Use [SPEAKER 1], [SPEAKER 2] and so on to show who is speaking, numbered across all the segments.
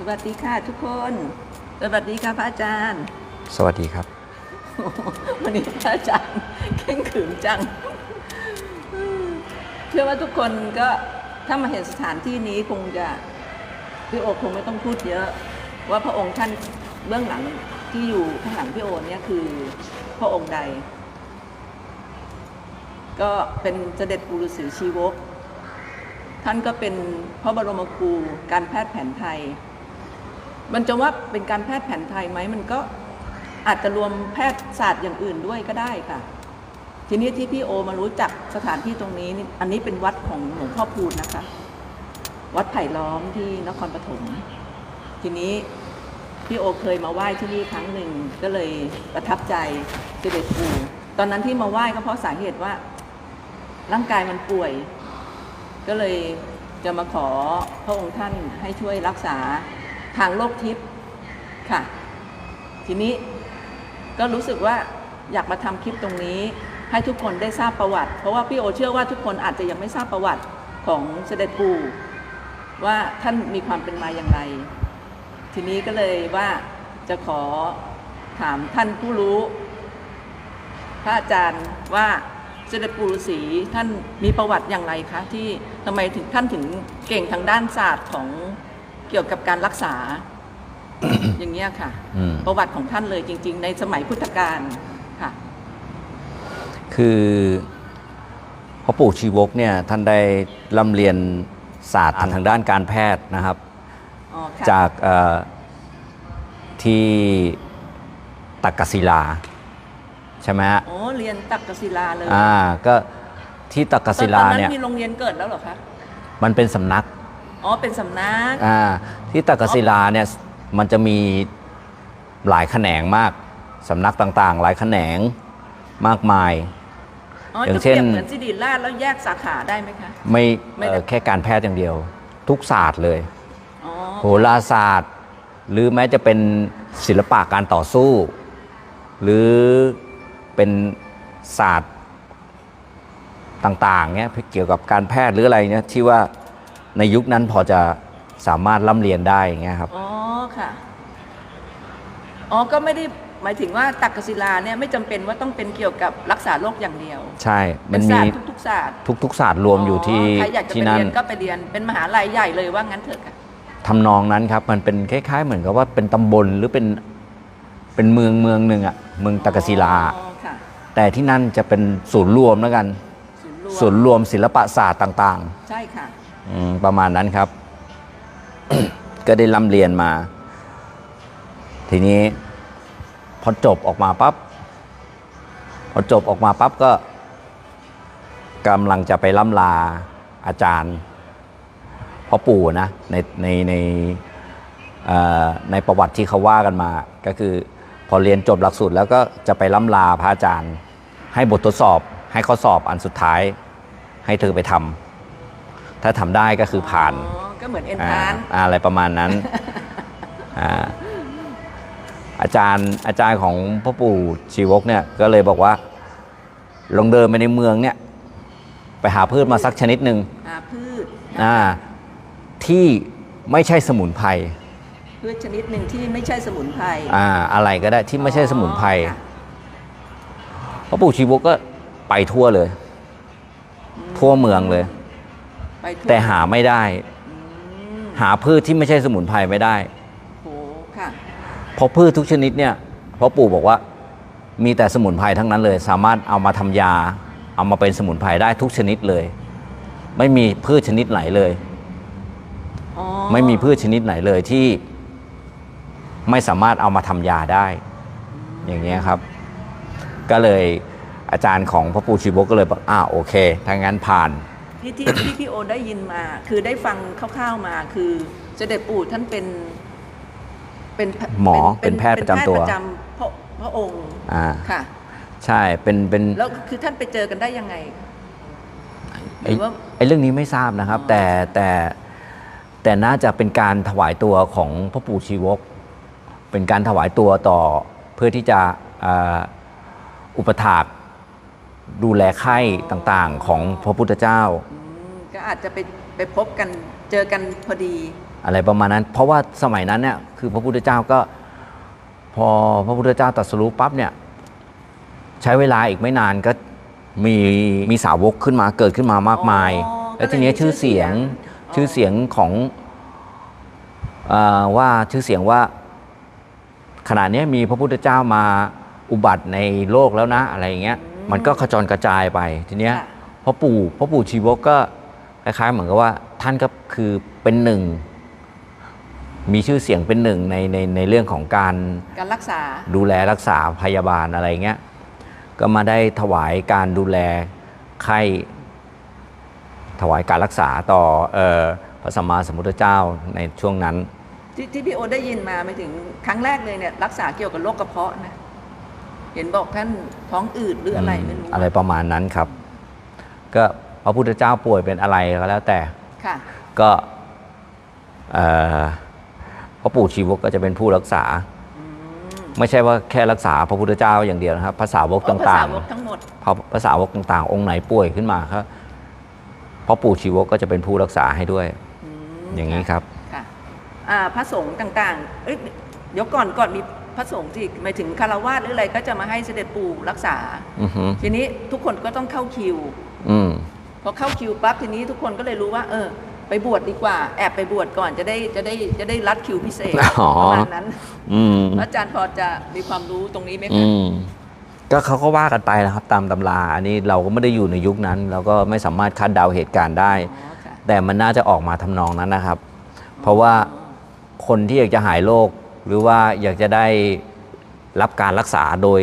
[SPEAKER 1] สวัสดีค่ะทุกคน สวัสดีค่ะพระอาจารย์
[SPEAKER 2] สวัสดีครับ
[SPEAKER 1] วันนี้พระอาจารย์เข่งขรึมจัง เชื่อว่าทุกคนก็ถ้ามาเห็นสถานที่นี้คงจะพี่โอคงไม่ต้องพูดเยอะ ว่าพระองค์ท่านเบื้องหลังที่อยู่ข้างหลังพี่โอเนี่ยคือพระองค์ใด ก็เป็นเสด็จปุรุษีชีวก ท่านก็เป็นพระบรมครูการแพทย์แผนไทย มันจะว่าเป็นการแพทย์แผนไทยไหมมันก็อาจจะรวมแพทยศาสตร์อย่างอื่นด้วยก็ได้ค่ะ ทีนี้ที่พี่โอมารู้จักสถานที่ตรงนี้นี่อันนี้เป็นวัดของหลวงพ่อพูนนะคะ วัดไผ่ล้อมที่นครปฐมทีนี้พี่โอเคยมาไหว้ที่นี่ครั้งหนึ่งก็เลยประทับใจเสด็จปู่ตอนนั้นที่มาไหว้ก็เพราะสาเหตุว่า ร่างกายมันป่วย ก็เลยจะมาขอพระองค์ท่านให้ช่วยรักษา ทางโลกทิพย์ค่ะ ทีนี้ก็รู้สึกว่าอยากมาทำคลิปตรงนี้ ให้ทุกคนได้ทราบประวัติ เพราะว่าพี่โอเชื่อว่าทุกคนอาจจะยังไม่ทราบประวัติของเสด็จปู่ว่าท่านมีความเป็นมาอย่างไร ทีนี้ก็เลยว่าจะขอถามท่านผู้รู้ พระอาจารย์ว่าเสด็จปู่ฤาษีท่านมีประวัติอย่างไรคะที่ทำไมถึงท่านถึงเก่งทางด้านศาสตร์ของ เกี่ยวกับการรักษา อย่างเงี้ยค่ะ
[SPEAKER 2] อืม
[SPEAKER 1] ประวัติของท่านเลยจริง ๆ ในสมัยพุทธกาลค่ะ
[SPEAKER 2] คือพ่อปู่ชีวกเนี่ยท่านได้ร่ำเรียนศาสตร์ทางด้านการแพทย์นะครับ
[SPEAKER 1] อ๋อค่ะ
[SPEAKER 2] จากเอ่อที่ตักกศิลา ใช่ไหมฮะ
[SPEAKER 1] โอ้เรียนตักกศิลาเลย
[SPEAKER 2] อ่าก็ที่ตักกศิลา
[SPEAKER 1] ตอน
[SPEAKER 2] เนี่ย
[SPEAKER 1] นั้นมีโรงเรียนเกิดแล้วเหรอคะ
[SPEAKER 2] มันเป็นสำนัก
[SPEAKER 1] อ๋อ เป็นสำนัก
[SPEAKER 2] อ่าที่ตักกศิลาเนี่ยมันจะมีหลายแขนงมากสำนักต่างๆ หลายแขนงมากมาย
[SPEAKER 1] อ๋อ
[SPEAKER 2] อย่าง
[SPEAKER 1] จะ
[SPEAKER 2] เช่
[SPEAKER 1] เปรี
[SPEAKER 2] น
[SPEAKER 1] ยบเหมือนสิริราชแล้วแยกสาขาได้ไหมคะ
[SPEAKER 2] ไม่
[SPEAKER 1] ไม่ได้
[SPEAKER 2] เอ่อแค่การแพทย์อย่างเดียว ทุกศาสตร์เลย
[SPEAKER 1] อ๋อ
[SPEAKER 2] โหราศาสตร์ หรือแม้จะเป็นศิลปะการต่อสู้ หรือเป็นศาสตร์ต่างๆเนี้ยเกี่ยวกับการแพทย์หรืออะไรเนี้ยที่ว่า ในยุคนั้นพอจะสามารถร่ำเรียนได้อย่างเงี้ยครับ
[SPEAKER 1] อ๋อค่ะ อ๋อ ก็ไม่ได้หมายถึงว่าตักกศิลาเนี่ยไม่จำเป็นว่าต้องเป็นเกี่ยวกับรักษาโรคอย่างเดียว
[SPEAKER 2] ใช่
[SPEAKER 1] เป็
[SPEAKER 2] มัน
[SPEAKER 1] นศา
[SPEAKER 2] มี
[SPEAKER 1] สตร์ทุกๆศาสตร์
[SPEAKER 2] ทุกๆศาสตร์รวมอยู่ที่
[SPEAKER 1] ใครอยากจะ
[SPEAKER 2] ที่
[SPEAKER 1] ไป
[SPEAKER 2] นั่น
[SPEAKER 1] เรียนก็ไปเรียนเป็นมหาลัยใหญ่เลยว่างั้นเถอะค่ะ
[SPEAKER 2] ทำนองนั้นครับ มันเป็นคล้าย ๆ เหมือนกับว่าเป็นตำบลหรือเป็นเป็นเมืองเมืองหนึ่งอะเมืองตะกศิลา
[SPEAKER 1] อ๋อค่ะ
[SPEAKER 2] แต่ที่นั่นจะเป็นศูนย์รวมแล้วกัน
[SPEAKER 1] ศูนย์รวม
[SPEAKER 2] ศูนย์รวมศิลปศาสตร์ต่าง
[SPEAKER 1] ใช่ค่ะ
[SPEAKER 2] ๆอืม ประมาณนั้นครับ ก็ได้ร่ำเรียนมา ทีนี้พอจบออกมาปั๊บพอจบออกมาปั๊บก็กำลังจะไปล่ำลาอาจารย์พ่อปู่นะในในในในประวัติที่เขาว่ากันมา ก็คือพอเรียนจบหลักสูตรแล้วก็จะไปล่ำลาพระอาจารย์ ให้บททดสอบให้ข้อสอบอันสุดท้ายให้เธอไปทำ ถ้าทำได้ก็คือผ่าน
[SPEAKER 1] อ๋อก็เหมือนเอ็น
[SPEAKER 2] อ่า
[SPEAKER 1] ทาน
[SPEAKER 2] อะไรประมาณนั้นอ่าอาจารย์อาจารย์ของพ่อปู่ชีวกเนี่ยก็เลยบอกว่า ลองเดินไปในเมืองเนี่ย ไปหาพืชมาสักชนิดหนึ่ง
[SPEAKER 1] หาพืช
[SPEAKER 2] อ่าที่ไม่ใช่สมุนไพร
[SPEAKER 1] พืชชนิดหนึ่งที่ไม่ใช่สมุนไพร
[SPEAKER 2] อ่าอะไรก็ได้ที่ไม่ใช่สมุนไพร
[SPEAKER 1] อ๋อค่ะ
[SPEAKER 2] พ่อปู่ชีวกก็ไปทั่วเลย ทั่วเมืองเลย
[SPEAKER 1] ไปทั่ว
[SPEAKER 2] แต่หาไม่ได้
[SPEAKER 1] อืม
[SPEAKER 2] หาพืชที่ไม่ใช่สมุนไพรไม่ได้
[SPEAKER 1] โหค่ะ
[SPEAKER 2] เพราะพืชทุกชนิดเนี่ยพ่อปู่บอกว่ามีแต่สมุนไพรทั้งนั้นเลย สามารถเอามาทำยา เอามาเป็นสมุนไพรได้ทุกชนิดเลย ไม่มีพืชชนิดไหนเลย
[SPEAKER 1] อ๋อ
[SPEAKER 2] ไม่มีพืชชนิดไหนเลยที่ ไม่สามารถเอามาทำยาได้ อย่างเงี้ยครับ ก็เลยอาจารย์ของพ่อปู่ชีวกก็เลยบอกอ่าโอเคถ้างั้นผ่าน
[SPEAKER 1] ที่ที่ที่พี่โอได้ยินมา คือได้ฟังคร่าวๆมา คือเสด็จปู่ท่านเป็น เป็นแพ
[SPEAKER 2] หมอเป็นแพทย์ประจำตัว
[SPEAKER 1] เป็นแพทย์ประจำพระพระองค์
[SPEAKER 2] อ่า
[SPEAKER 1] ค่ะ
[SPEAKER 2] ใช่เป็นเป็น
[SPEAKER 1] แล้วคือท่านไปเจอกันได้ยังไงห
[SPEAKER 2] ไอ้
[SPEAKER 1] รือว่า
[SPEAKER 2] ไอ้เรื่องนี้ไม่ทราบนะครับ
[SPEAKER 1] อ๋อ
[SPEAKER 2] แต่แต่แต่น่าจะเป็นการถวายตัวของพระปู่ชีวก เป็นการถวายตัวต่อเพื่อที่จะอ่าอุปถาก ดูแลไข้ต่างๆ ของพระพุทธเจ้า
[SPEAKER 1] อืมก็อาจจะไปไปพบกันเจอกันพอดี
[SPEAKER 2] อะไรประมาณนั้น เพราะว่าสมัยนั้นเนี่ยคือพระพุทธเจ้าก็ พอพระพุทธเจ้าตรัสรู้ปั๊บเนี่ยใช้เวลาอีกไม่นานก็มีมีสาวกขึ้นมาเกิดขึ้นมามากมาย
[SPEAKER 1] อ๋อ
[SPEAKER 2] แล้วทีเนี้ย
[SPEAKER 1] ก็เลยมี
[SPEAKER 2] ชื่อเสียง
[SPEAKER 1] ชื่
[SPEAKER 2] ชื่
[SPEAKER 1] อ
[SPEAKER 2] อ
[SPEAKER 1] เสี
[SPEAKER 2] เสี
[SPEAKER 1] ย
[SPEAKER 2] ย
[SPEAKER 1] ง
[SPEAKER 2] งของเออว่าชื่อเสียงว่าขณะเนี้ยมีพระพุทธเจ้ามาอุบัติในโลกแล้วนะอะไรอย่างเงี้ย มันก็ขจรกระจายไปทีเนี้ย
[SPEAKER 1] ค่ะ
[SPEAKER 2] พ่อปู่พ่อปู่ชีวกก็คล้ายๆเหมือนกับว่าท่านก็คือเป็นหนึ่ง มีชื่อเสียงเป็นหนึ่งในในในเรื่องของการ
[SPEAKER 1] การรักษา
[SPEAKER 2] ดูแลรักษาพยาบาลอะไรเงี้ย ก็มาได้ถวายการดูแลไข้ ถวายการรักษาต่อเออพระสัมมาสัมพุทธเจ้าในช่วงนั้น
[SPEAKER 1] ที่ที่พี่โอได้ยินมาไม่ถึงครั้งแรกเลยเนี่ยรักษาเกี่ยวกับโรคกระเพาะนะ เห็นบอกท่านท้องอืดหรืออะไรไม่รู้
[SPEAKER 2] อะไรประมาณนั้นครับ ก็พระพุทธเจ้าป่วยเป็นอะไรก็แล้วแต่
[SPEAKER 1] ค่ะ
[SPEAKER 2] ก็เอ่อพระปู่ชีวกก็จะเป็นผู้รักษา
[SPEAKER 1] อืม
[SPEAKER 2] ไม่ใช่ว่าแค่รักษาพระพุทธเจ้าอย่างเดียวนะครับภาษาวก
[SPEAKER 1] อ๋อภา
[SPEAKER 2] ต่า
[SPEAKER 1] ษางวกทั้งหมด
[SPEAKER 2] ๆพอภาษาวกต่างๆ องค์ไหนป่วยขึ้นมาครับพระปู่ชีวกก็จะเป็นผู้รักษาให้ด้วย
[SPEAKER 1] อืม
[SPEAKER 2] อย่างนี้ครับ
[SPEAKER 1] ค่ะอ่าพระสงฆ์ต่างๆเอ้ยเดี๋ยวก่อนก่อนมี พระสงฆ์ที่หมายถึงคารวาสหรืออะไรก็จะมาให้เสด็จปู่รักษา
[SPEAKER 2] อือฮึ
[SPEAKER 1] ทีนี้ทุกคนก็ต้องเข้าคิว
[SPEAKER 2] อืม
[SPEAKER 1] พอเข้าคิวปั๊บทีนี้ทุกคนก็เลยรู้ว่า เออ ไปบวชดีกว่า แอบไปบวชก่อนจะได้จะได้จะได้รัดคิวพิเศษ
[SPEAKER 2] อ๋อ
[SPEAKER 1] ประมาณนั้น
[SPEAKER 2] อืม
[SPEAKER 1] พระอาจารย์พอจะมีความรู้ตรงนี้ไหม
[SPEAKER 2] อื
[SPEAKER 1] คะ
[SPEAKER 2] มก็เขาก็ว่ากันไปนะครับ ตามตำรา อันนี้เราก็ไม่ได้อยู่ในยุคนั้น เราก็ไม่สามารถคาดเดาเหตุการณ์ได้
[SPEAKER 1] อ๋อค่ะ
[SPEAKER 2] แต่มันน่าจะออกมาทำนองนั้นนะครับ เพราะว่าคนที่อยากจะหายโรค หรือว่าอยากจะได้รับการรักษาโดย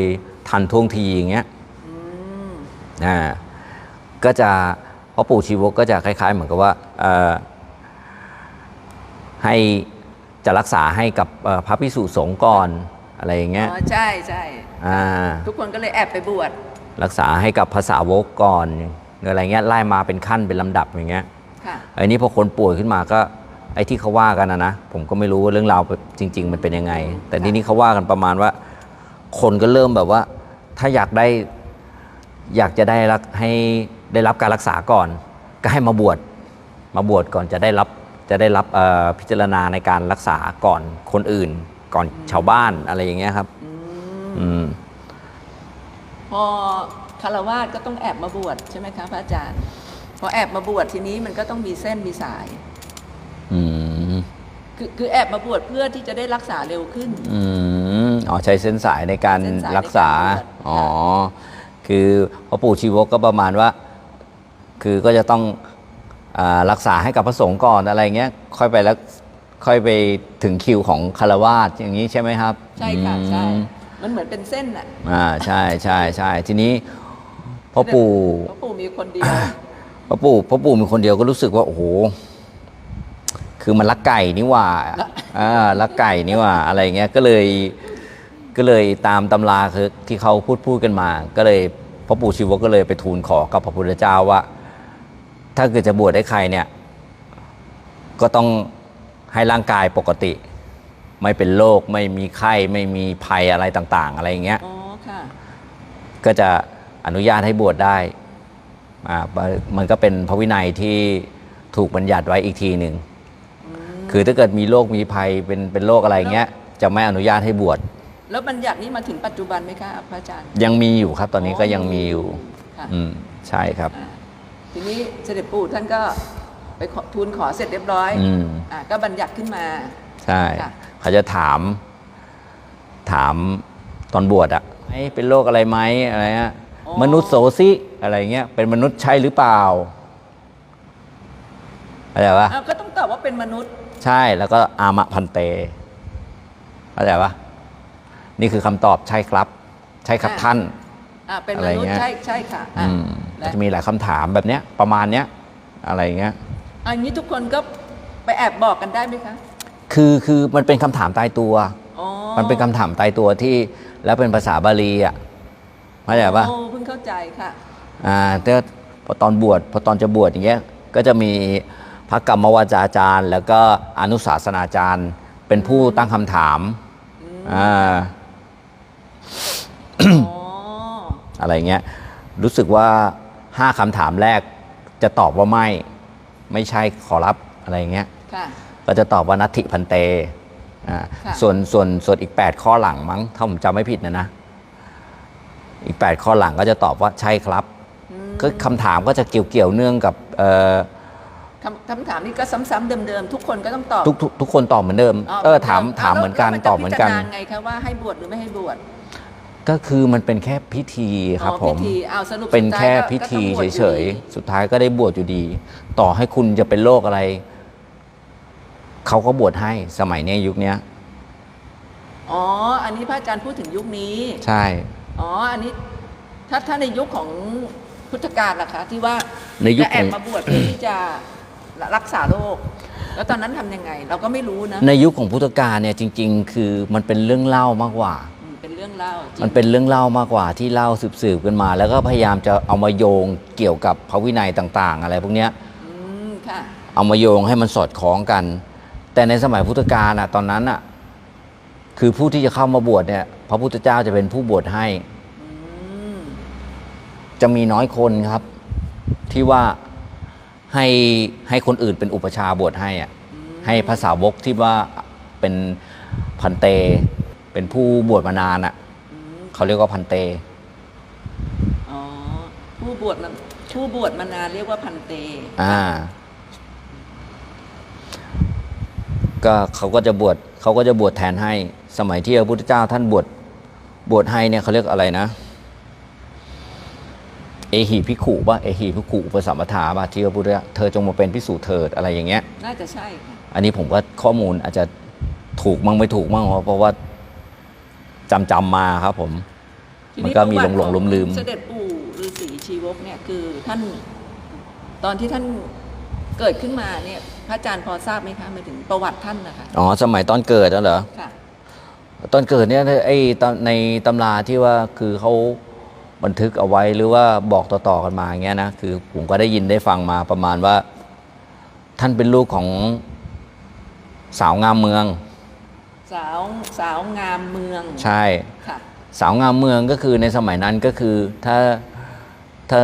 [SPEAKER 2] ทันท่วงทีอย่างเงี้ย
[SPEAKER 1] อืม
[SPEAKER 2] อ่าก็จะพ่อปู่ชีวกก็จะคล้าย ๆ เหมือนกับว่าเอ่อให้จะรักษาให้กับเอ่อพระพิสุสงฆ์ก่อนอะไรอย่างเงี้ย
[SPEAKER 1] อ๋อใช่ใช่
[SPEAKER 2] อ่า
[SPEAKER 1] ทุกคนก็เลยแอบไปบวช
[SPEAKER 2] รักษาให้กับภาษาวกก่อนหรืออะไรเงี้ยไล่มาเป็นขั้นเป็นลำดับอย่างเงี้ย
[SPEAKER 1] ค่ะ
[SPEAKER 2] ไอ้นี่พอคนป่วยขึ้นมาก็ ไอ้ที่เขาว่ากันนะนะผมก็ไม่รู้ว่าเรื่องราวจริง ๆ มันเป็นยังไง แต่ทีนี้เขาว่ากันประมาณว่า คนก็เริ่มแบบว่า ถ้าอยากได้อยากจะได้รักให้ได้รับการรักษาก่อน ก็ให้มาบวชมาบวชก่อนจะได้รับจะได้รับเอ่อพิจารณาในการรักษาก่อนคนอื่น ก่อนชาวบ้านอะไรอย่างเงี้ยครับ
[SPEAKER 1] อืม
[SPEAKER 2] อืม
[SPEAKER 1] พอคารวาสก็ต้องแอบมาบวชใช่ไหมคะพระอาจารย์ พอแอบมาบวชทีนี้มันก็ต้องมีเส้นมีสาย
[SPEAKER 2] อืม
[SPEAKER 1] คือคือแอบมาบวชเพื่อที่จะได้รักษาเร็วขึ้น
[SPEAKER 2] อืมอ๋อใช้เส้นสายในการ
[SPEAKER 1] เส้นสาย
[SPEAKER 2] รักษา
[SPEAKER 1] ในการบวช
[SPEAKER 2] อ๋อ คือพระปู่ชีวกก็ประมาณว่า คือก็จะต้องอารักษาให้กับพระสงฆ์ก่อนอะไรเงี้ย ค่อยไปแล้วค่อยไปถึงคิวของคารวาสอย่างนี้ใช่ไหมครับ
[SPEAKER 1] ใช่ค่ะใช่
[SPEAKER 2] อืม
[SPEAKER 1] มันเหมือนเป็นเส้นน่ะ
[SPEAKER 2] อ่าใช่ใช่ใช่ทีนี้พ่อปู่
[SPEAKER 1] พระปู่มีคนเดียว
[SPEAKER 2] พ่อปู่พ่อปู่มีคนเดียวก็รู้สึกว่าโอ้โห คือมันรักไก่นี่หว่าอ่ารักไก่นี่หว่าอะไรเงี้ยก็เลยก็เลยตามตำราคือที่เขาพูดพูดกันมา ก็เลยพ่อปู่ชีวกก็เลยไปทูลขอกับพระพุทธเจ้าว่า ถ้าเกิดจะบวชให้ใครเนี่ยก็ต้องให้ร่างกายปกติ ไม่เป็นโรคไม่มีไข้ไม่มีภัยอะไรต่าง ๆ อะไรอย่างเงี้ย
[SPEAKER 1] อ๋อค่ะ
[SPEAKER 2] ก็จะอนุญาตให้บวชได้อ่ามันก็เป็นพระวินัยที่ถูกบัญญัติไว้อีกทีหนึ่ง คือถ้าเกิดมีโรคมีภัยเป็นเป็นโรคอะไรเงี้ย จะไม่อนุญาตให้บวช
[SPEAKER 1] แล้วบัญญัตินี้มาถึงปัจจุบันไหมคะพระอาจารย์
[SPEAKER 2] ยังมีอยู่ครับ ตอนนี้
[SPEAKER 1] อ๋อ
[SPEAKER 2] ก็ยังมีอยู่
[SPEAKER 1] ค่ะ
[SPEAKER 2] อืมใช่ครับ
[SPEAKER 1] อ่าทีนี้เสด็จปู่ท่านก็ไปขอทูลขอเสร็จเรียบร้อย
[SPEAKER 2] อืม
[SPEAKER 1] อ่าก็บัญญัติขึ้นมา
[SPEAKER 2] ใช่
[SPEAKER 1] ค่ะ
[SPEAKER 2] เขาจะถาม ถามตอนบวชอะไอ้เป็นโรคอะไรไหมอะไรเงี้ยมนุษย์โสซิอะไรเงี้ย เป็นมนุษย์ใช่หรือเปล่าเข้าใจปะ
[SPEAKER 1] อ้าวก็ต้องตอบว่าเป็นมนุษย์
[SPEAKER 2] ใช่แล้วก็อามะพันเตเข้าใจปะนี่คือคำตอบใช่ครับ ใช่ครับ
[SPEAKER 1] อ่า
[SPEAKER 2] ท่าน
[SPEAKER 1] อ่าเป็น
[SPEAKER 2] อะ
[SPEAKER 1] ม
[SPEAKER 2] ไร
[SPEAKER 1] นุษย์
[SPEAKER 2] เงี้ย
[SPEAKER 1] ใช่ใช่ค่ะอะ
[SPEAKER 2] อืม
[SPEAKER 1] และ
[SPEAKER 2] จะมีหลายคำถามแบบเนี้ยประมาณเนี้ยอะไรเงี้ย
[SPEAKER 1] อันนี้ทุกคนก็ไปแอบบอกกันได้ไหมคะ
[SPEAKER 2] คือคือมันเป็นคำถามตายตัว
[SPEAKER 1] อ๋อ
[SPEAKER 2] มันเป็นคำถามตายตัวที่แล้วเป็นภาษาบาลีอะเข้าใจปะ
[SPEAKER 1] โอ้เพิ่งเข้าใจค่ะ
[SPEAKER 2] อ่าแต่พอตอนบวชพอตอนจะบวชอย่างเงี้ยก็จะมี พระกรรมวาจาจารย์ แล้วก็อนุศาสนาจารย์ เป็นผู้ตั้งคำถามอ่า
[SPEAKER 1] อ๋อ
[SPEAKER 2] อะไรเงี้ยรู้สึกว่าห้าคำถามแรกจะตอบว่าไม่ ไม่ใช่ขอรับอะไรเงี้ย
[SPEAKER 1] ค่ะ
[SPEAKER 2] ก็จะตอบว่านัตถิพันเตอ่า
[SPEAKER 1] ค่ะ
[SPEAKER 2] ส่วนส่วนส่วนอีก 8 ข้อหลังมั้งถ้าผมจำไม่ผิดนะนะ อีก 8 ข้อหลังก็จะตอบว่าใช่ครับ
[SPEAKER 1] อืม
[SPEAKER 2] ก็คำถามก็จะเกี่ยวเกี่ยวเนื่องกับเอ่อ
[SPEAKER 1] คำคำถามนี้ก็ซ้ำๆเดิมๆทุกคนก็ต้องตอบ
[SPEAKER 2] ทุกทุกทุกคนตอบเหมือนเดิม เออถามถามเหมือนกัน
[SPEAKER 1] แล้ว
[SPEAKER 2] ตอบเหมือนกัน
[SPEAKER 1] แล้วจะพิจารณาไงคะว่าให้บวชหรือไม่ให้บวช
[SPEAKER 2] ก็คือมันเป็นแค่พิธีครับ
[SPEAKER 1] อ๋อ
[SPEAKER 2] ผม
[SPEAKER 1] พิธีเอาสรุป
[SPEAKER 2] เป็น
[SPEAKER 1] สุดท้าย
[SPEAKER 2] แค่
[SPEAKER 1] ก็
[SPEAKER 2] พิธี
[SPEAKER 1] ก็ต้องบวช
[SPEAKER 2] เฉย
[SPEAKER 1] อ
[SPEAKER 2] ๆสุดท้ายก็ได้บวชอยู่ดี ต่อให้คุณจะเป็นโรคอะไร เขาก็บวชให้สมัยเนี้ยยุคเนี้ย
[SPEAKER 1] อ๋อ อันนี้พระอาจารย์พูดถึงยุคนี้
[SPEAKER 2] ใช่
[SPEAKER 1] อ๋อ อันนี้ถ้าถ้าในยุคของพุทธกาลล่ะคะ ที่ว่า
[SPEAKER 2] ในยุค
[SPEAKER 1] จะแอ
[SPEAKER 2] ข
[SPEAKER 1] บ
[SPEAKER 2] อง
[SPEAKER 1] มาบวชเพื่อที่จะ รักษาโรค แล้วตอนนั้นทำยังไง เราก็ไม่รู้นะ
[SPEAKER 2] ในยุคของพุทธกาลเนี่ยจริง ๆ คือมันเป็นเรื่องเล่ามากกว่า
[SPEAKER 1] อืมเป็นเรื่องเล่าจริง
[SPEAKER 2] มันเป็นเรื่องเล่ามากกว่าที่เล่าสืบๆกันมา แล้วก็พยายามจะเอามาโยงเกี่ยวกับพระวินัยต่างๆ อะไรพวกเนี้ย
[SPEAKER 1] อืมค่ะ
[SPEAKER 2] เอามาโยงให้มันสอดคล้องกัน แต่ในสมัยพุทธกาลอะตอนนั้นอะคือผู้ที่จะเข้ามาบวชเนี่ย พระพุทธเจ้าจะเป็นผู้บวชให้
[SPEAKER 1] อืม
[SPEAKER 2] จะมีน้อยคนครับ ที่ว่า ให้ให้คนอื่นเป็นอุปชฌาย์บวชให้อะให้ภาษาวกที่ว่าเป็นพันเต เป็นผู้บวชมานานอะ
[SPEAKER 1] อืม
[SPEAKER 2] เขาเรียกว่าพันเต
[SPEAKER 1] อ๋อผู้บวชมันผู้บวชมานานเรียกว่าพันเต
[SPEAKER 2] อ่า ก็เขาก็จะบวชเขาก็จะบวชแทนให้ สมัยที่พระพุทธเจ้าท่านบวชบวชให้เนี่ยเขาเรียกอะไรนะเอหีพิขุป่ะเอหีพิขุอุปสัมปทาป่ะที่พระพุทธเจ้าเธอจงมาเป็นพิสูจน์เถิดอะไรอย่างเงี้ย
[SPEAKER 1] น่าจะใช่ค่ะ
[SPEAKER 2] อันนี้ผมก็ข้อมูลอาจจะถูกมั่งไม่ถูกมั่งเพราะว่าจำจำๆมาครับผม
[SPEAKER 1] ที
[SPEAKER 2] มันก็มี
[SPEAKER 1] ประวัติ
[SPEAKER 2] หลงๆ
[SPEAKER 1] ของ
[SPEAKER 2] ลืมๆ
[SPEAKER 1] เสด็จปู่ฤาษีชีวกเนี่ยคือท่านตอนที่ท่านเกิดขึ้นมาเนี่ยพระอาจารย์พอทราบไหมคะหมายถึงประวัติท่านนะคะ
[SPEAKER 2] อ๋อสมัยตอนเกิดนั่นเหรอ
[SPEAKER 1] ค่ะ
[SPEAKER 2] ตอนเกิดเนี่ยไอ้ตอนในตำราที่ว่าคือเขา บันทึกเอาไว้หรือว่าบอกต่อๆกันมาอย่างเงี้ยนะคือผมก็ได้ยินได้ฟังมาประมาณว่า ท่านเป็นลูกของสาวงามเมือง
[SPEAKER 1] สาวสาวงามเมือง
[SPEAKER 2] ใช่
[SPEAKER 1] ค่ะ
[SPEAKER 2] สาวงามเมืองก็คือในสมัยนั้นก็คือถ้าถ้า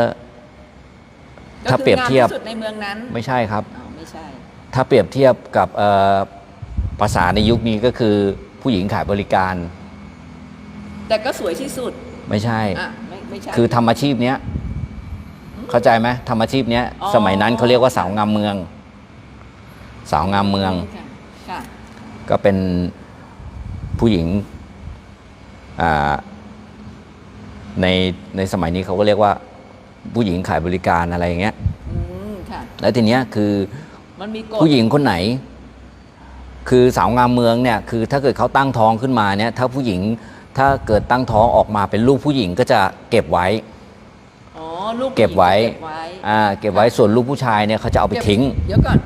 [SPEAKER 2] ถ้า
[SPEAKER 1] ก็คื
[SPEAKER 2] เปรียบเทียบ
[SPEAKER 1] งามที่สุดในเมืองนั้น
[SPEAKER 2] ไม่ใช่ครับ
[SPEAKER 1] อ๋อไม่ใช่
[SPEAKER 2] ถ้าเปรียบเทียบกับเอ่อภาษาในยุคนี้ก็คือผู้หญิงขายบริการ
[SPEAKER 1] แต่ก็สวยที่สุด
[SPEAKER 2] ไม่ใช่
[SPEAKER 1] อะ ไม่ไม่ใช่
[SPEAKER 2] คือทำอาชีพเนี้ยเข้าใจไหมทำอาชีพเนี้ย
[SPEAKER 1] อ๋อ
[SPEAKER 2] สมัยนั้นเขาเรียกว่าสาวงามเมือง สาวงามเมือง
[SPEAKER 1] ค่ะค่ะ
[SPEAKER 2] ก็เป็นผู้หญิงอ่าในในสมัยนี้เขาก็เรียกว่าผู้หญิงขายบริการอะไรอย่างเงี้ย
[SPEAKER 1] อืมค่ะ
[SPEAKER 2] แล้วทีเนี้ยคือ
[SPEAKER 1] มันมีกฎ
[SPEAKER 2] ผู้หญิงคนไหน คือสาวงามเมืองเนี่ยคือถ้าเกิดเขาตั้งท้องขึ้นมาเนี่ยถ้าผู้หญิง ถ้าเกิดตั้งท้องออกมาเป็นลูกผู้หญิงก็จะเก็บไว้
[SPEAKER 1] อ๋อลูก
[SPEAKER 2] เก็บไว้
[SPEAKER 1] เก็บไว้
[SPEAKER 2] อ่าเก็บไว้ส่วนลูกผู้ชายเนี่ยเขาจะเอาไป
[SPEAKER 1] เก็บ
[SPEAKER 2] ทิ้ง
[SPEAKER 1] เดี๋ยวก่อน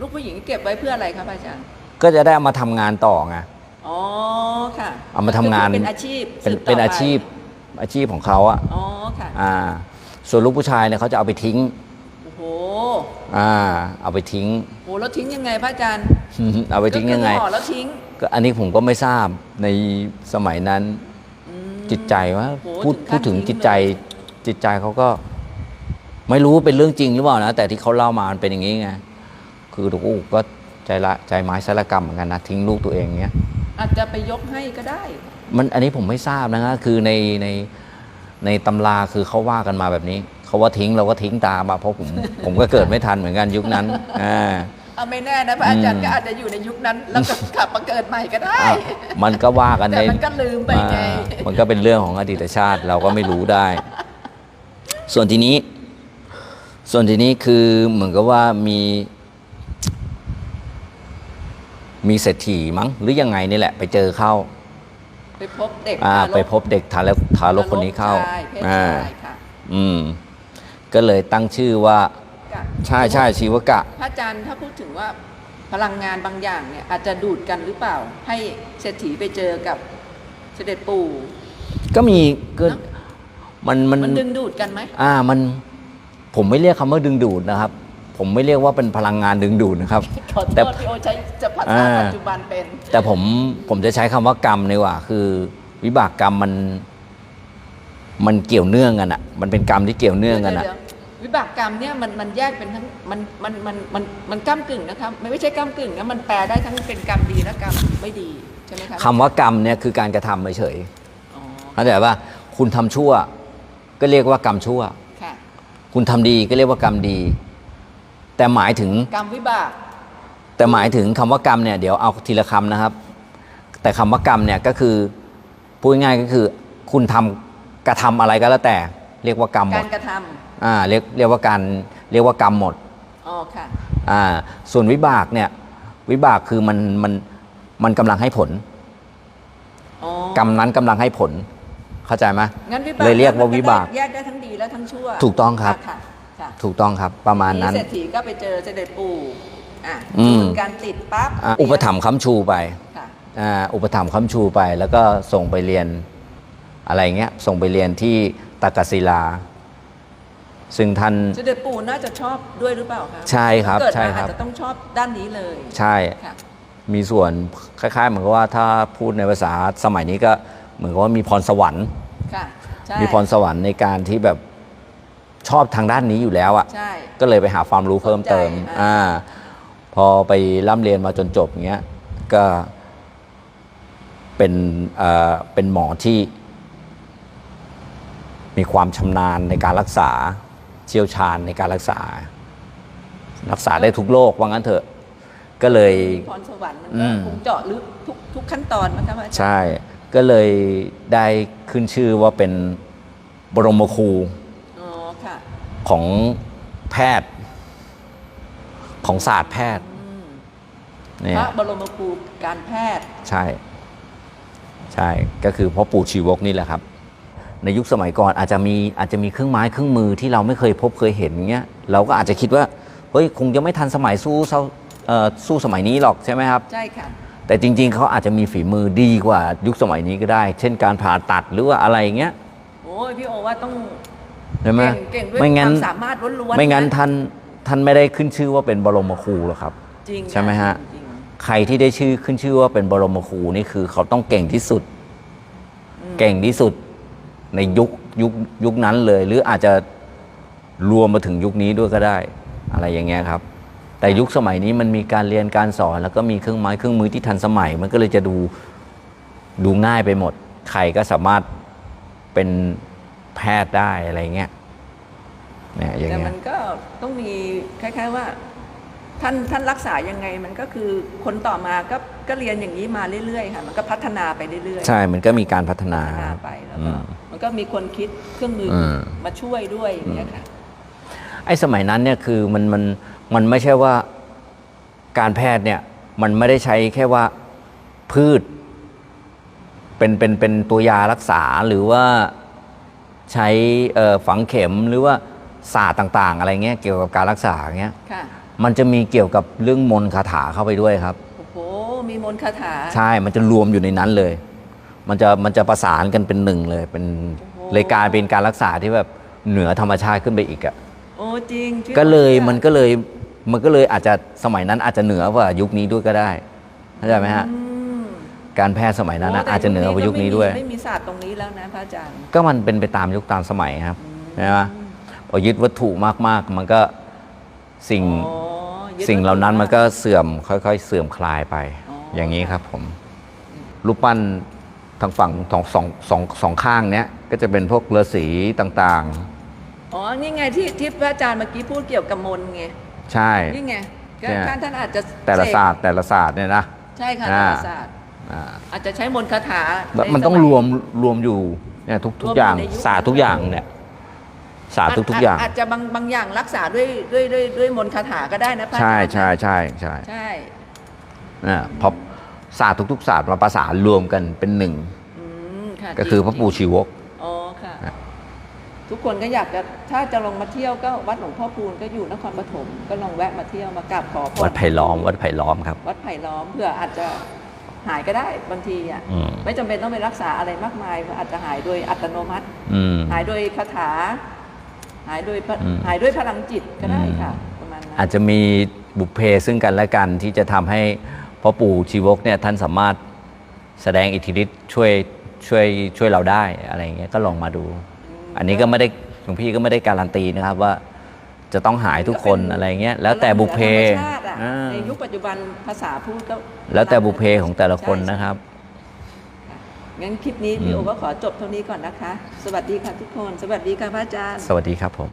[SPEAKER 1] ลูกผู้หญิงเก็บไว้เพื่ออะไรครับอาจารย์
[SPEAKER 2] ก็จะได้เอามาทำงานต่อไง
[SPEAKER 1] อ๋อค่ะ
[SPEAKER 2] เอามาทำงาน
[SPEAKER 1] ก็คือเป็นอาชีพ
[SPEAKER 2] เป็น
[SPEAKER 1] สืบต่
[SPEAKER 2] เป็น
[SPEAKER 1] ไป
[SPEAKER 2] อาชีพอาชีพของเขาอะ
[SPEAKER 1] อ๋อค่ะ
[SPEAKER 2] อ่าส่วนลูกผู้ชายเนี่ยเขาจะเอาไปทิ้ง
[SPEAKER 1] โอ้โห
[SPEAKER 2] อ่าเอาไปทิ้ง
[SPEAKER 1] โหแล้วทิ้งยังไงพระอาจารย์
[SPEAKER 2] เอาไปทิ้งยังไง
[SPEAKER 1] ก็คือห่อแล้วทิ้ง
[SPEAKER 2] ก็ อันนี้ผมก็ไม่ทราบในสมัยนั้น
[SPEAKER 1] อืม
[SPEAKER 2] จิตใจว่า
[SPEAKER 1] โห
[SPEAKER 2] พูด
[SPEAKER 1] ถึงขั้น
[SPEAKER 2] พูดถึง
[SPEAKER 1] ทิ้ง
[SPEAKER 2] จิตใจ
[SPEAKER 1] เลย
[SPEAKER 2] จิตใจเขาก็ ไม่รู้ว่าเป็นเรื่องจริงหรือเปล่านะ แต่ที่เขาเล่ามามันเป็นอย่างนี้ไงคือโอ้โหก็ใจละใจไม้สารกรรมเหมือนกันนะทิ้งลูกตัวเองเงี้ย
[SPEAKER 1] อาจจะไปยกให้ก็ได้
[SPEAKER 2] มันอันนี้ผมไม่ทราบนะฮะคือในในในตำราคือเขาว่ากันมาแบบนี้เขาว่าทิ้งเราก็ทิ้งตามมาเพราะผมผมก็เกิดไม่ทันเหมือนกันยุคนั้นอ่า
[SPEAKER 1] เอาไม่แน่นะพระอาจารย์
[SPEAKER 2] อืม
[SPEAKER 1] ก็อาจจะอยู่ในยุคนั้น แล้วก็กลับมาเกิดใหม่ก็ได้
[SPEAKER 2] อะมันก็ว่ากันใน
[SPEAKER 1] แต่มันก็ลืมไปไง
[SPEAKER 2] อ่ามันก็เป็นเรื่องของอดีตชาติเราก็ไม่รู้ได้ ส่วนทีนี้ ส่วนทีนี้คือเหมือนกับว่ามี มีเศรษฐีมั้งหรือยังไงนี่แหละ ไปเจอเข้า
[SPEAKER 1] ไปพบเด็ก
[SPEAKER 2] อ่า
[SPEAKER 1] ทารก
[SPEAKER 2] ไปพบเด็กทารกทารกคนนี้เข้า
[SPEAKER 1] ชายเพศ
[SPEAKER 2] อ่า
[SPEAKER 1] ชายค่ะ
[SPEAKER 2] อืม ก็เลยตั้งชื่อว่า
[SPEAKER 1] ค่ะ
[SPEAKER 2] ใช่ใช่ชีวกะ
[SPEAKER 1] พระอาจารย์ถ้าพูดถึงว่าพลังงานบางอย่างเนี่ยอาจจะดูดกันหรือเปล่า ให้เศรษฐีไปเจอกับเสด็จปู่
[SPEAKER 2] ก็มีก็
[SPEAKER 1] เนอะ
[SPEAKER 2] มันมัน
[SPEAKER 1] มันดึงดูดกันไหม
[SPEAKER 2] อ่ามันผมไม่เรียกคำว่าดึงดูดนะครับ ผมไม่เรียกว่าเป็นพลังงานดึงดูดนะครับ
[SPEAKER 1] ขอโท
[SPEAKER 2] แต่
[SPEAKER 1] ษที่โอใช้จะภาษา
[SPEAKER 2] อ่า
[SPEAKER 1] ปัจจุบันเป็น
[SPEAKER 2] แต่ผมผมจะใช้คำว่ากรรมดีกว่า คือ วิบากกรรมมัน มันเกี่ยวเนื่องกันอะมันเป็นกรรมที่เกี่ยวเนื่องกันอะ
[SPEAKER 1] ดี๋ย ววิบากกรรมเนี่ยมันมันแยกเป็นทั้งมันมันมันมันมันก้ากึ่งนะครับไม่ใช่ก้ากึ่งนะมันแปลได้ทั้งเป็นกรรมดีและกรรมไม่ดีใช่ไหมคะ
[SPEAKER 2] คำว่ากรรมเนี่ยคือการกระทำเฉย
[SPEAKER 1] อ๋อ
[SPEAKER 2] ๆเข้าใจว่าคุณทำชั่ว ก็เรียกว่ากรรมชั่ว
[SPEAKER 1] ค่ะ
[SPEAKER 2] คุณทำดีก็เรียกว่ากรรมดี แต่หมายถึง
[SPEAKER 1] กรรมวิบาก
[SPEAKER 2] แต่หมายถึงคำว่ากรรมเนี่ยเดี๋ยวเอาทีละคำนะครับ แต่คำว่ากรรมเนี่ยก็คือพูดง่ายๆก็คือ คุณทำกระทำอะไรก็แล้วแต่ เรียกว่ากรรมหม
[SPEAKER 1] กา
[SPEAKER 2] ด
[SPEAKER 1] รกระท
[SPEAKER 2] อ่าเรียกเรียกว่าการเรียกว่ากรรมหมดำ
[SPEAKER 1] อ๋อค่ะ
[SPEAKER 2] อ่าส่วนวิบากเนี่ยวิบากคือมันมันมันกำลังให้ผล
[SPEAKER 1] อ๋อก
[SPEAKER 2] รรมนั้นกำลังให้ผล เข้าใจไหม
[SPEAKER 1] งั้นวิบาก
[SPEAKER 2] เลยเรียกว่าวิบาก
[SPEAKER 1] แยกได้ทั้งดีและทั้งชั่ว
[SPEAKER 2] ถูกต้องครับ
[SPEAKER 1] ค่ะค่ะ
[SPEAKER 2] ถูกต้องครับประมาณนั้น
[SPEAKER 1] เศรษฐีก็ไปเจอเสด็จปู่อะ
[SPEAKER 2] อืม
[SPEAKER 1] จูนการติดปั๊บ
[SPEAKER 2] อ่าอุปถัมภ์ค้ำชูไป
[SPEAKER 1] ค่ะ
[SPEAKER 2] อ่าอุปถัมภ์ค้ำชูไป แล้วก็ส่งไปเรียนอะไรเงี้ยส่งไปเรียนที่ตากศิลา ซึ่งท่าน
[SPEAKER 1] เสด็จปู่น่าจะชอบด้วยหรือเปล่าคะ
[SPEAKER 2] ใช่ครับ
[SPEAKER 1] เกิด
[SPEAKER 2] ใช่
[SPEAKER 1] มา
[SPEAKER 2] ครั
[SPEAKER 1] อา
[SPEAKER 2] บ
[SPEAKER 1] จจะต้องชอบด้านนี้เลย
[SPEAKER 2] ใช่
[SPEAKER 1] ค่ะ
[SPEAKER 2] มีส่วนคล้ายๆ เหมือนกับว่าถ้าพูดในภาษาสมัยนี้ก็เหมือนกับว่ามีพรสวรรค์
[SPEAKER 1] ค่ะใช่
[SPEAKER 2] มีพรสวรรค์ในการที่แบบชอบทางด้านนี้อยู่แล้วอะ่ะ
[SPEAKER 1] ใช่
[SPEAKER 2] ก็เลยไปหาความรู้เพิ่มเติม
[SPEAKER 1] สนใจอ่า
[SPEAKER 2] อ่า พอไปร่ำเรียนมาจนจบอย่างเงี้ย ก็เป็นเอ่อเป็นหมอที่ มีความชำนาญในการรักษา เชี่ยวชาญในการรักษา รักษาได้ทุกโรคว่างั้นเถอะ ก็เลย
[SPEAKER 1] มีพรสวรรค์มัน
[SPEAKER 2] อื
[SPEAKER 1] ก็
[SPEAKER 2] ม
[SPEAKER 1] คงเจาะลึกทุกทุกขั้นตอนมั้งคะอาจารย์
[SPEAKER 2] ใช่ ก็เลยได้ขึ้นชื่อว่าเป็นบรมครู
[SPEAKER 1] อ๋อค่ะ
[SPEAKER 2] ของแพทย์ ของศาสตร์แพทย์
[SPEAKER 1] อืม
[SPEAKER 2] เนี่ย
[SPEAKER 1] พระบรมครูการแพทย์
[SPEAKER 2] ใช่ ใช่ก็คือพ่อปู่ชีวกนี่แหละครับ ในยุคสมัยก่อนอาจจะมีอาจจะมีเครื่องไม้เครื่องมือที่เราไม่เคยพบเคยเห็นเงี้ยเราก็อาจจะคิดว่าเฮ้ยคงจะไม่ทันสมัยสู้เซาเอ่อสู้สมัยนี้หรอกใช่ไหมครับ
[SPEAKER 1] ใช่ค่ะ
[SPEAKER 2] แต่จริง ๆ เขาอาจจะมีฝีมือดีกว่ายุคสมัยนี้ก็ได้ เช่นการผ่าตัดหรือว่าอะไรเงี้ย
[SPEAKER 1] โอ้ยพี่โอว่าต้อง
[SPEAKER 2] ใช่ไหม
[SPEAKER 1] เก่งเก่งด้วย
[SPEAKER 2] ไม่
[SPEAKER 1] ค
[SPEAKER 2] งั้น
[SPEAKER 1] วามสามารถล้วนๆ
[SPEAKER 2] ไม่งั้น
[SPEAKER 1] นะ
[SPEAKER 2] ท่านท่านไม่ได้ขึ้นชื่อว่าเป็นบรมครูหรอกครับ
[SPEAKER 1] จริง
[SPEAKER 2] ใช่ไหมฮะ
[SPEAKER 1] จริง
[SPEAKER 2] ใครที่ได้ชื่อขึ้นชื่อว่าเป็นบรมครูนี่คือเขาต้องเก่งที่สุด เก่งที่สุด ในยุคยุคยุคนั้นเลย หรืออาจจะรวมมาถึงยุคนี้ด้วยก็ได้ อะไรอย่างเงี้ยครับ แต่ยุคสมัยนี้มันมีการเรียนการสอนแล้วก็มีเครื่องไม้เครื่องมือที่ทันสมัย มันก็เลยจะดูดูง่ายไปหมด ใครก็สามารถเป็นแพทย์ได้อะไรเงี้ยเนี่ยอย่าง
[SPEAKER 1] แต่
[SPEAKER 2] เงี้
[SPEAKER 1] มั
[SPEAKER 2] ย
[SPEAKER 1] นก็ต้องมีคล้ายๆว่าท่านท่านรักษายังไงมันก็คือคนต่อมาก็ก็เรียนอย่างนี้มาเรื่อยๆค่ะมันก็พัฒนาไปเรื่อยๆ
[SPEAKER 2] ใช่ มันก็มีการพัฒนา
[SPEAKER 1] พัฒนาไปแล้ว
[SPEAKER 2] อื
[SPEAKER 1] ก็
[SPEAKER 2] ม
[SPEAKER 1] มัน ก็มีคนคิดเครื่องมืออ
[SPEAKER 2] ม
[SPEAKER 1] มาช่วยด้วยอย่างเงี้ยค่ะ
[SPEAKER 2] ไอ้สมัยนั้นเนี่ยคือมันมันมันไม่ใช่ว่าการแพทย์เนี่ยมันไม่ได้ใช้แค่ว่าพืช เป็นเป็นเป็นตัวยารักษาหรือว่าใช้เอ่อฝังเข็มหรือว่าศาสตร์ต่าง ๆ อะไรเงี้ยเกี่ยวกับการรักษาเงี้ย
[SPEAKER 1] ค่ะ
[SPEAKER 2] มันจะมีเกี่ยวกับเรื่องมนต์คาถาเข้าไปด้วยครับ
[SPEAKER 1] โอ้โหมีมนต์คาถา
[SPEAKER 2] ใช่มันจะรวมอยู่ในนั้นเลย มันจะมันจะประสานกันเป็นหนึ่งเลยเป็น
[SPEAKER 1] โอ้โห
[SPEAKER 2] เลยกลารเป็นการรักษาที่แบบเหนือธรรมชาติขึ้นไปอีกอะ
[SPEAKER 1] โอ้จริงพี่
[SPEAKER 2] ก็เลย
[SPEAKER 1] ชื่อ
[SPEAKER 2] มันก็เลยมันก็เลยอาจจะสมัยนั้นอาจจะเหนือกว่ายุคนี้ด้วยก็ได้เข้าใจไหมฮะ
[SPEAKER 1] อืม
[SPEAKER 2] การแพทย์สมัยนั้นนะ
[SPEAKER 1] โแต่
[SPEAKER 2] อาจจะเหนือกว่ายุคนี้ด้วย
[SPEAKER 1] ไม่มีศาสตร์ตรงนี้แล้วนะพระอาจารย์
[SPEAKER 2] ก็มันเป็นไปตามยุคตามสมัยครับใช่ไหมพอยึดวัตถุมากๆ มันก็สิ่ง
[SPEAKER 1] อ๋อยึด
[SPEAKER 2] สิ่งเหล่านั้น
[SPEAKER 1] วัตถุ
[SPEAKER 2] มันก็เสื่อมค่อยๆ เสื่อมคลายไป
[SPEAKER 1] อ๋อ
[SPEAKER 2] อ
[SPEAKER 1] อ
[SPEAKER 2] ย่างนี้ครับผมรูปปั้น ทางฝั่งสองสองสองสองข้างเนี้ยก็จะเป็นพวกฤาษีต่าง
[SPEAKER 1] อ๋อ นี่ไงที่ที่พระอาจารย์เมื่อกี้พูดเกี่ยวกับมนต์ไง
[SPEAKER 2] ๆ ใช่
[SPEAKER 1] นี่ไงก็
[SPEAKER 2] เนี่ย
[SPEAKER 1] ท่านท่านอาจจะ
[SPEAKER 2] แต่ละ
[SPEAKER 1] เสก
[SPEAKER 2] ศาสตร์แต่ละศาสตร์เนี่ยนะ
[SPEAKER 1] ใช่ค่ะ
[SPEAKER 2] อ่า
[SPEAKER 1] แต่ละศาสตร์
[SPEAKER 2] อ่า
[SPEAKER 1] อาจจะใช้มนต์คาถา
[SPEAKER 2] แล้ว
[SPEAKER 1] ใน
[SPEAKER 2] มันต้อง
[SPEAKER 1] สย
[SPEAKER 2] รวมรวมอยู่เนี่ยทุกทุก
[SPEAKER 1] รวม
[SPEAKER 2] อย่าง
[SPEAKER 1] อยู่ในยุค
[SPEAKER 2] ศาสตร์ทุกอย่างเนี่ยศาสตร์ทุกทุกอย่าง
[SPEAKER 1] จจะบางบางอย่างรักษาด้วยด้วยด้วยด้วยมนต์คาถาก็ได้นะพระอา
[SPEAKER 2] ใช่
[SPEAKER 1] จารย์
[SPEAKER 2] ใช่ใช่ใช่
[SPEAKER 1] ใช่
[SPEAKER 2] อ่าพอ ศาสตร์ทุกๆศาสตร์มาประสานรวมกันเป็นหนึ่ง
[SPEAKER 1] อืมค่ะ
[SPEAKER 2] ก็คือพระ
[SPEAKER 1] จง
[SPEAKER 2] ปู่ชีวก
[SPEAKER 1] อ๋อค่ะ
[SPEAKER 2] อะ
[SPEAKER 1] ทุกคนก็อยากจะถ้าจะลงมาเที่ยวก็วัดหลวงพ่อพูนก็อยู่นครปฐมก็ลองแวะมาเที่ยวมากราบขอพร
[SPEAKER 2] วัดไผ่ล้อม วัดไผ่ล้อมครับ
[SPEAKER 1] วัดไผ่ล้อมเพื่ออาจจะหายก็ได้บางทีอะ
[SPEAKER 2] อืม
[SPEAKER 1] ไม่จำเป็นต้องไปรักษาอะไรมากมายอาจจะหายโดยอัตโนมัติ
[SPEAKER 2] อืม
[SPEAKER 1] หายโดยคาถา หายโดยพะ
[SPEAKER 2] อืม
[SPEAKER 1] หายด้วยพลังจิตก็ได้
[SPEAKER 2] อืม
[SPEAKER 1] ค่ะ ประมาณนั้น
[SPEAKER 2] อาจจะมีบุพเพซึ่งกันและกันที่จะทำให้ พ่อปู่ชีวกเนี่ยท่านสามารถแสดงอิทธิฤทธิ์ช่วยช่วยช่วยเราได้อะไรอย่างเงี้ยก็ลองมาดู อันนี้ก็ไม่ได้หลวงพี่ก็ไม่ได้การันตีนะครับว่าจะต้องหายทุกคนอะไรเงี้ยแล้วแต่บุพเพ
[SPEAKER 1] ธรรมชาติอะ
[SPEAKER 2] อ่า
[SPEAKER 1] ในยุคปัจจุบันภาษาพูดก็
[SPEAKER 2] แล้วแต่บุพเพของแต่ละคน
[SPEAKER 1] ใช่
[SPEAKER 2] นะครับ
[SPEAKER 1] งั้นคลิปนี้
[SPEAKER 2] อืม
[SPEAKER 1] พี่โอก็ขอจบเท่านี้ก่อนนะคะ สวัสดีค่ะทุกคน สวัสดีค่ะพระอาจารย์
[SPEAKER 2] สวัสดีครับผม